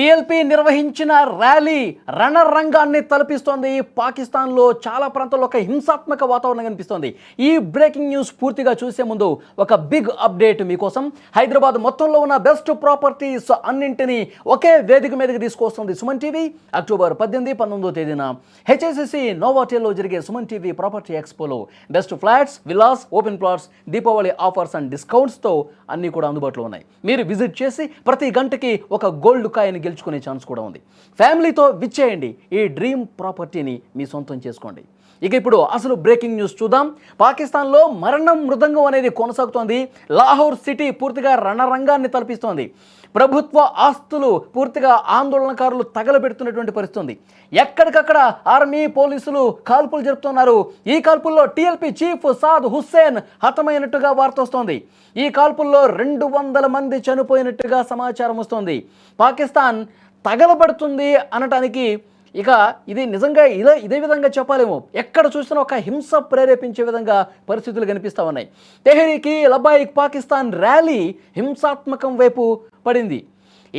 TLP నిర్వహించిన rally రణరంగాన్ని తలపిస్తోంది. పాకిస్తాన్లో చాలా ప్రాంతాల్లో ఒక హింసాత్మక వాతావరణం కనిపిస్తోంది. ఈ బ్రేకింగ్ న్యూస్ పూర్తిగా చూసే ముందు ఒక బిగ్ అప్డేట్ మీకోసం హైదరాబాద్ మొత్తంలో ఉన్న బెస్ట్ ప్రాపర్టీస్ అన్నింటినీ ఒకే వేదిక మీదకి తీసుకొస్తుంది సుమన్ టీవీ. అక్టోబర్ పద్దెనిమిది పంతొమ్మిదో తేదీన హెచ్ఎస్ఎస్సి నోవాటేల్లో జరిగే Suman TV property ఎక్స్పోలో best flats villas open plots Deepavali offers and డిస్కౌంట్స్తో అన్నీ కూడా అందుబాటులో ఉన్నాయి. మీరు విజిట్ చేసి ప్రతి గంటకి ఒక గోల్డ్ కాయని గెలుచుకునే ఛాన్స్ కూడా ఉంది. ఫ్యామిలీతో విచ్చేయండి. ఈ డ్రీమ్ ప్రాపర్టీని మీ సొంతం చేసుకోండి. ఇక ఇప్పుడు అసలు బ్రేకింగ్ న్యూస్ చూద్దాం. పాకిస్తాన్లో మరణం మృదంగం అనేది కొనసాగుతోంది. లాహోర్ సిటీ పూర్తిగా రణరంగాన్ని తలపిస్తోంది. ప్రభుత్వ ఆస్తులు పూర్తిగా ఆందోళనకారులు తగలబెడుతున్నటువంటి పరిస్థితి ఉంది ఎక్కడికక్కడ ఆర్మీ పోలీసులు కాల్పులు జరుపుతున్నారు. ఈ కాల్పుల్లో టీఎల్పీ చీఫ్ సాద్ హుస్సేన్ హతమైనట్టుగా వార్త వస్తోంది ఈ కాల్పుల్లో రెండు వందల మంది చనిపోయినట్టుగా సమాచారం వస్తోంది. పాకిస్తాన్ తగలబడుతుంది అనటానికి ఇక ఇది నిజంగా ఇదే ఇదే విధంగా చెప్పాలేమో. ఎక్కడ చూసినా ఒక హింస ప్రేరేపించే విధంగా పరిస్థితులు కనిపిస్తూ ఉన్నాయి. తెహరీకి లబాయిక్ పాకిస్తాన్ ర్యాలీ హింసాత్మకం వైపు పడింది.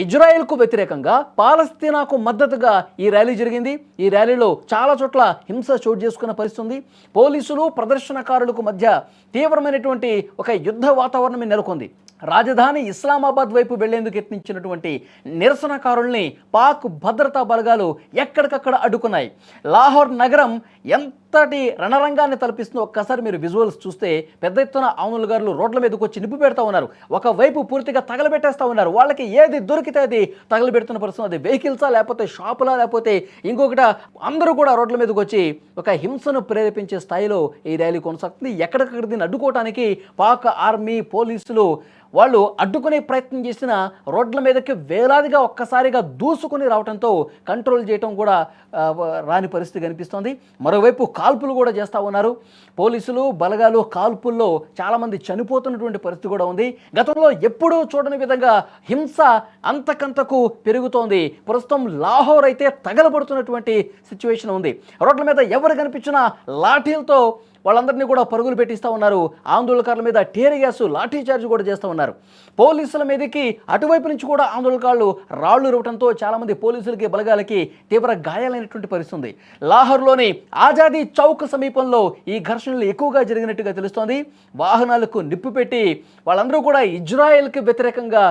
ఇజ్రాయెల్కు వ్యతిరేకంగా పాలస్తీనాకు మద్దతుగా ఈ ర్యాలీ జరిగింది. ఈ ర్యాలీలో చాలా చోట్ల హింస చోటు చేసుకున్న పరిస్థితి ఉంది. పోలీసులు ప్రదర్శనకారులకు మధ్య తీవ్రమైనటువంటి ఒక యుద్ధ వాతావరణం నెలకొంది. రాజధాని ఇస్లామాబాద్ వైపు వెళ్ళేందుకు యత్నించినటువంటి నిరసనకారుల్ని పాక్ భద్రతా బలగాలు ఎక్కడికక్కడ అడ్డుకున్నాయి. లాహోర్ నగరం ఎంత ఎంతటి రణరంగాన్ని తలపిస్తుందో ఒక్కసారి మీరు విజువల్స్ చూస్తే పెద్ద ఎత్తున ఆందోళనకారులు రోడ్ల మీదకి వచ్చి నిప్పు పెడతా ఉన్నారు. ఒకవైపు పూర్తిగా తగలబెట్టేస్తా ఉన్నారు. వాళ్ళకి ఏది దొరికితే అది తగలబెడుతున్న పరిస్థితి అది వెహికల్సా లేకపోతే షాపులా లేకపోతే ఇంకొకట అందరూ కూడా రోడ్ల మీదకి వచ్చి ఒక హింసను ప్రేరేపించే స్థాయిలో ఈ ర్యాలీ కొనసాగుతుంది. ఎక్కడికక్కడ దీన్ని అడ్డుకోవడానికి పాక్ ఆర్మీ పోలీసులు వాళ్ళు అడ్డుకునే ప్రయత్నం చేసిన రోడ్ల మీదకి వేలాదిగా ఒక్కసారిగా దూసుకుని రావడంతో కంట్రోల్ చేయటం కూడా రాని పరిస్థితి కనిపిస్తోంది. మరోవైపు కాల్పులు కూడా చేస్తూ ఉన్నారు. పోలీసులు బలగాలు కాల్పుల్లో చాలామంది చనిపోతున్నటువంటి పరిస్థితి కూడా ఉంది. గతంలో ఎప్పుడూ చూడని విధంగా హింస అంతకంతకు పెరుగుతోంది. ప్రస్తుతం లాహోర్ అయితే తగలబడుతున్నటువంటి సిచ్యువేషన్ ఉంది. రోడ్ల మీద ఎవరు కనిపించినా లాఠీలతో వాళ్ళందరినీ కూడా పరుగులు పెట్టిస్తూ ఉన్నారు. ఆందోళనకారుల మీద టీర్ గ్యాస్ లాఠీ చార్జ్ కూడా చేస్తూ ఉన్నారు. పోలీసుల మీదకి అటువైపు నుంచి కూడా ఆందోళనకారులు రాళ్ళు ఇవ్వడంతో చాలామంది పోలీసులకి బలగాలకి తీవ్ర గాయాలైనటువంటి పరిస్థితి ఉంది. లాహోర్లోని ఆజాదీ చౌక్ సమీపంలో ఈ ఘర్షణలు ఎక్కువగా జరిగినట్టుగా తెలుస్తోంది. వాహనాలకు నిప్పు పెట్టి వాళ్ళందరూ కూడా ఇజ్రాయెల్కి వ్యతిరేకంగా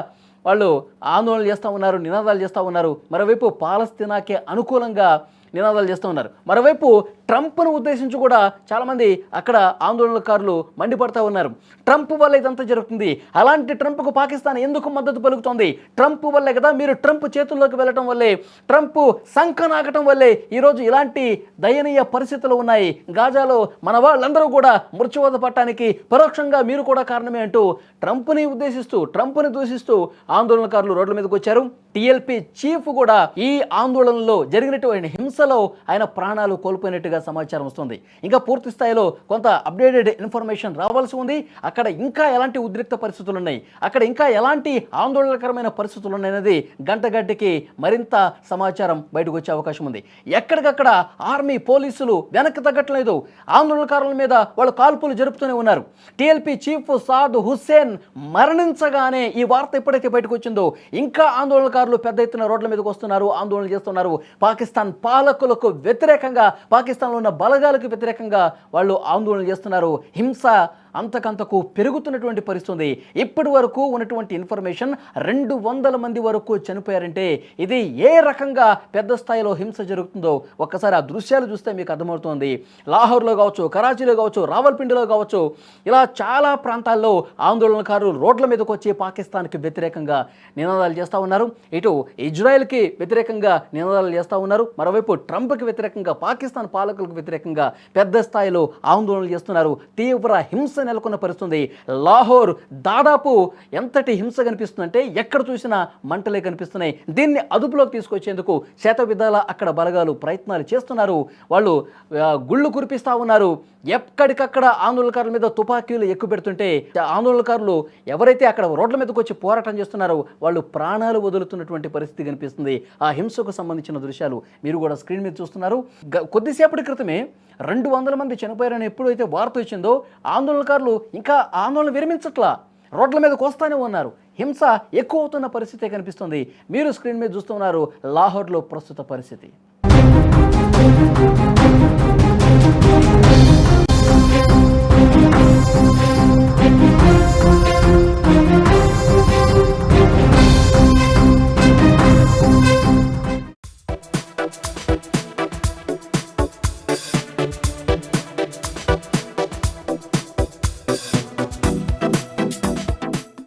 వాళ్ళు ఆందోళన చేస్తూ ఉన్నారు నినాదాలు చేస్తూ ఉన్నారు. మరోవైపు పాలస్తీనాకే అనుకూలంగా నినాదాలు చేస్తూ ఉన్నారు. మరోవైపు ట్రంప్ను ఉద్దేశించి కూడా చాలామంది అక్కడ ఆందోళనకారులు మండిపడతా ఉన్నారు. ట్రంప్ వల్ల ఇదంతా జరుగుతుంది. అలాంటి ట్రంప్కు పాకిస్తాన్ ఎందుకు మద్దతు పలుకుతోంది? ట్రంప్ వల్లే కదా మీరు ట్రంప్ చేతుల్లోకి వెళ్ళటం వల్లే ట్రంప్ సంకనాగటం వల్లే ఈరోజు ఇలాంటి దయనీయ పరిస్థితులు ఉన్నాయి. గాజాలో మన వాళ్ళందరూ కూడా మృత్యువత పట్టడానికి పరోక్షంగా మీరు కూడా కారణమే అంటూ ట్రంప్ని ఉద్దేశిస్తూ ట్రంప్ని దూషిస్తూ ఆందోళనకారులు రోడ్ల మీదకి వచ్చారు. టీఎల్పీ చీఫ్ కూడా ఈ ఆందోళనలో జరిగినటువంటి హింసలో ఆయన ప్రాణాలు కోల్పోయినట్టుగా సమాచారం వస్తుంది. ఇంకా పూర్తి స్థాయిలో కొంత అప్డేటెడ్ ఇన్ఫర్మేషన్ రావాల్సి ఉంది. అక్కడ ఇంకా ఎలాంటి ఉద్రిక్త పరిస్థితులు ఉన్నాయి? అక్కడ ఇంకా ఎలాంటి ఆందోళనకరమైన పరిస్థితులు ఉన్నాయనేది గంట గంటకి మరింత సమాచారం బయటకు వచ్చే అవకాశం ఉంది. ఎక్కడికక్కడ ఆర్మీ పోలీసులు వెనక్కి తగ్గట్లేదు ఆందోళనకారుల మీద వాళ్ళు కాల్పులు జరుపుతూనే ఉన్నారు. టీఎల్పీ చీఫ్ సాద్ హుస్సేన్ మరణించగానే ఈ వార్త ఎప్పుడైతే బయటకు వచ్చిందో ఇంకా ఆందోళనకారులు పెద్ద ఎత్తున రోడ్ల మీదకి వస్తున్నారు ఆందోళన చేస్తున్నారు. పాకిస్తాన్ పాలకులకు వ్యతిరేకంగా పాకిస్తాన్ పాకిస్తాన్లో ఉన్న బలగాలకు వ్యతిరేకంగా వాళ్ళు ఆందోళన చేస్తున్నారు. హింస అంతకంతకు పెరుగుతున్నటువంటి పరిస్థితుంది ఇప్పటి వరకు ఉన్నటువంటి ఇన్ఫర్మేషన్ రెండు వందల మంది వరకు చనిపోయారంటే ఇది ఏ రకంగా పెద్ద స్థాయిలో హింస జరుగుతుందో ఒక్కసారి ఆ దృశ్యాలు చూస్తే మీకు అర్థమవుతుంది. లాహోర్లో కావచ్చు కరాచీలో కావచ్చు రావల్పిండిలో కావచ్చు ఇలా చాలా ప్రాంతాల్లో ఆందోళనకారులు రోడ్ల మీదకి వచ్చి పాకిస్తాన్కి వ్యతిరేకంగా నినాదాలు చేస్తూ ఉన్నారు. ఇటు ఇజ్రాయెల్కి వ్యతిరేకంగా నినాదాలు చేస్తూ ఉన్నారు. మరోవైపు ట్రంప్కి వ్యతిరేకంగా పాకిస్తాన్ పాలకులకు వ్యతిరేకంగా పెద్ద స్థాయిలో ఆందోళనలు చేస్తున్నారు. తీవ్ర హింస నెలకొన్న పరిస్థితుంది. లాహోర్ దాదాపు ఎంతటి హింస కనిపిస్తుందంటే ఎక్కడ చూసినా మంటలే కనిపిస్తున్నాయి. దీన్ని అదుపులోకి తీసుకొచ్చేందుకు శత విధాల అక్కడ బలగాలు ప్రయత్నాలు చేస్తున్నారు. వాళ్ళు గుళ్ళు కురిపిస్తా ఉన్నారు. ఎక్కడికక్కడ ఆందోళనకారుల మీద తుపాకీలు ఎక్కుపెడుతుంటే ఆందోళనకారులు ఎవరైతే అక్కడ రోడ్ల మీదకి వచ్చి పోరాటం చేస్తున్నారో వాళ్ళు ప్రాణాలు వదులుతున్నటువంటి పరిస్థితి కనిపిస్తుంది. ఆ హింసకు సంబంధించిన దృశ్యాలు మీరు కూడా స్క్రీన్ మీద చూస్తున్నారు. కొద్దిసేపటి క్రితమే రెండు వందల మంది చనిపోయారని ఎప్పుడైతే వార్త వచ్చిందో ఆందోళనకారులు ఇంకా ఆందోళన విరమించట్లా రోడ్ల మీదకి వస్తానే ఉన్నారు. హింస ఎక్కువ అవుతున్న పరిస్థితే కనిపిస్తుంది. మీరు స్క్రీన్ మీద చూస్తున్నారు లాహోర్లో ప్రస్తుత పరిస్థితి.